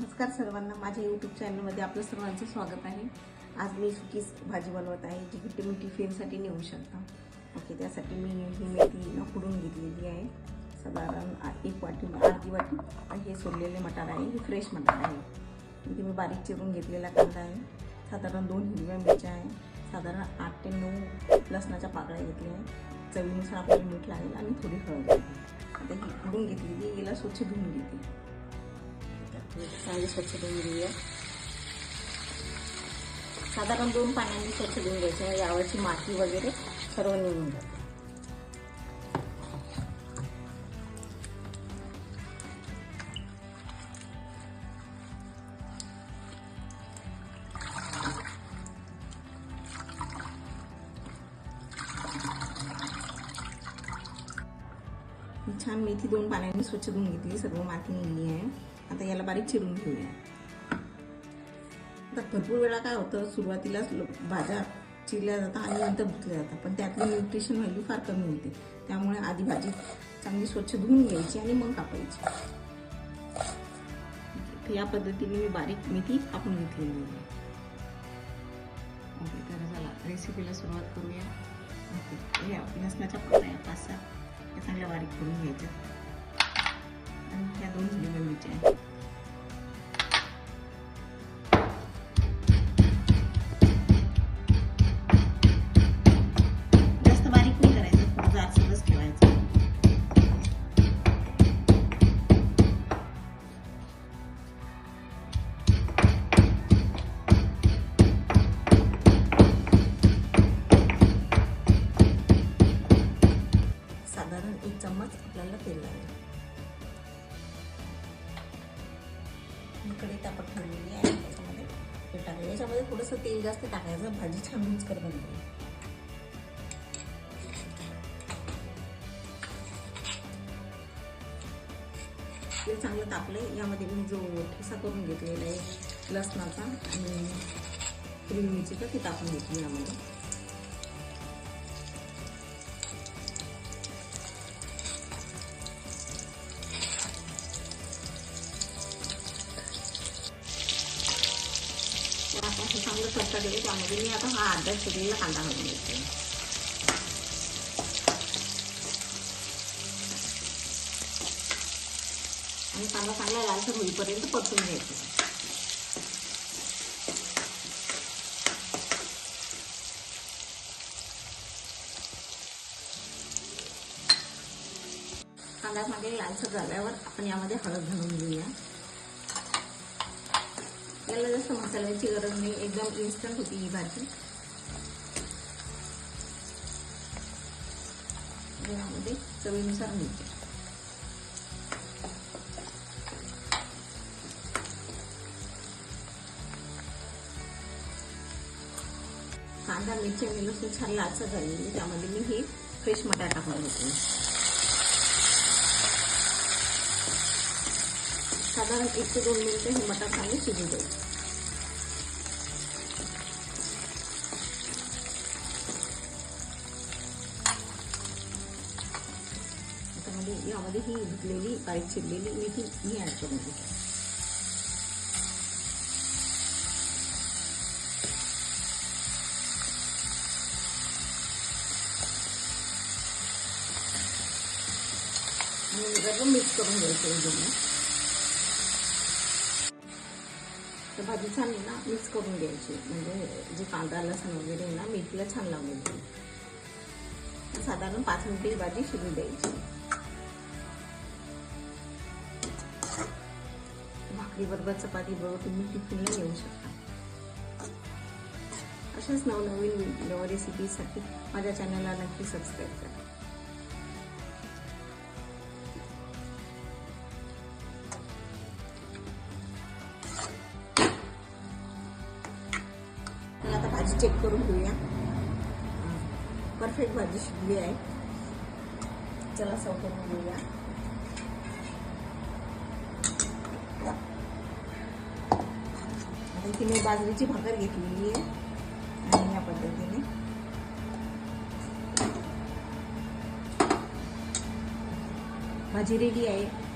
नमस्कार सर्वांना. माझ्या यूट्यूब चॅनलमध्ये आपलं सर्वांचं स्वागत आहे. आज मी सुकीच भाजी बनवत आहे जी की तुम्ही टिफिनसाठी नेऊ शकता. ओके त्यासाठी मी ही मेथी ना खुडून घेतलेली आहे. साधारण एक वाटी अर्धी वाटी. आणि हे सोडलेले मटार आहे हे फ्रेश मटार आहे. इथे मी बारीक चिरून घेतलेला कांदा आहे. साधारण दोन हिरव्या मिरच्या आहे. साधारण आठ ते नऊ लसणाच्या पाकळ्या घेतल्या आहे. चवीनुसार आपल्याला मीठ लागेल आणि थोडी हळद आता ही खुडून घेतलेली याला स्वच्छ धुवून घेते. चांगली स्वच्छ धुवून घेऊया साधारण दोन पाण्याने स्वच्छ धुवून घ्यायचं यावरची माती वगैरे सर्व निघून जाते छान मेथी दोन पाण्याने स्वच्छ धुवून घेतली सर्व माती निघली आहे आता याला बारीक चिरून घेऊया. आता भरपूर वेळा काय होतं सुरुवातीलाच भाज्या चिरल्या जातात आणि नंतर भुतल्या जातात. पण त्यातली न्यूट्रिशन व्हॅल्यू फार कमी होते. त्यामुळे आधी भाजी चांगली स्वच्छ धुवून घ्यायची आणि मग कापायची. या पद्धतीने मी बारीक मेथी कापून घेतलेली आहे. ओके तर चला रेसिपीला सुरुवात करूया. ओके या लसणाच्या पाकळ्या पाच सहा या चांगल्या बारीक करून घ्यायच्या. आणि ह्या दोन हिरव्या मिरच्या आहेत. तेल लागेल इकडे तापत ठेवलेली आहे त्याच्यामध्ये तेल टाकले याच्यामध्ये थोडंसं तेल जास्त टाकायचं. भाजी छान रुचकर बनते ते चांगलं तापलं यामध्ये मी जो ठेसा करून घेतलेला आहे लसणाचा आणि हिरवी मिरचीचा ते तापून घेतली यामध्ये. आपण हे चांगलं त्यामध्ये मी आता हा अर्धा चिरलेला कांदा घालून घेते आणि कांदा चांगला लालसर होईपर्यंत परतून घ्यायचा कांदा मध्ये लालसर झाल्यावर आपण यामध्ये हळद घालून घेऊया. याला जास्त मसाल्याची गरज नाही एकदम इन्स्टंट होती ही भाजी. यामध्ये चवीनुसार मिळते कांदा मिरची मी लसूण छान लालसर झालेली त्यामध्ये मी हे फ्रेश मटार टाकणार होते साधारण एक ते दोन मिनिटं हे मटार चांगले शिजू द्यायचे त्यामध्ये यामध्ये ही धुतलेली बारीक चिरलेली मेथी मी ॲड तर भाजी छान आहे ना मिक्स करून घ्यायची. म्हणजे जे कांदा लसण वगैरे ना मेथीला छान लावून घ्यायची साधारण पाच मिनिटे भाजी शिजू द्यायची. भाकरी बरोबर चपाती बरोबर तुम्ही टिफिनला येऊ शकता. अशाच नवनवीन रेसिपीसाठी माझ्या चॅनलला नक्की सबस्क्राईब करा. चेक करून घेऊया. परफेक्ट भाजी शिजली आहे. चला सव करून घेऊया आता इथे मी बाजरीची भाकर घेतलेली आहे. आणि या पद्धतीने. भाजी रेडी आहे.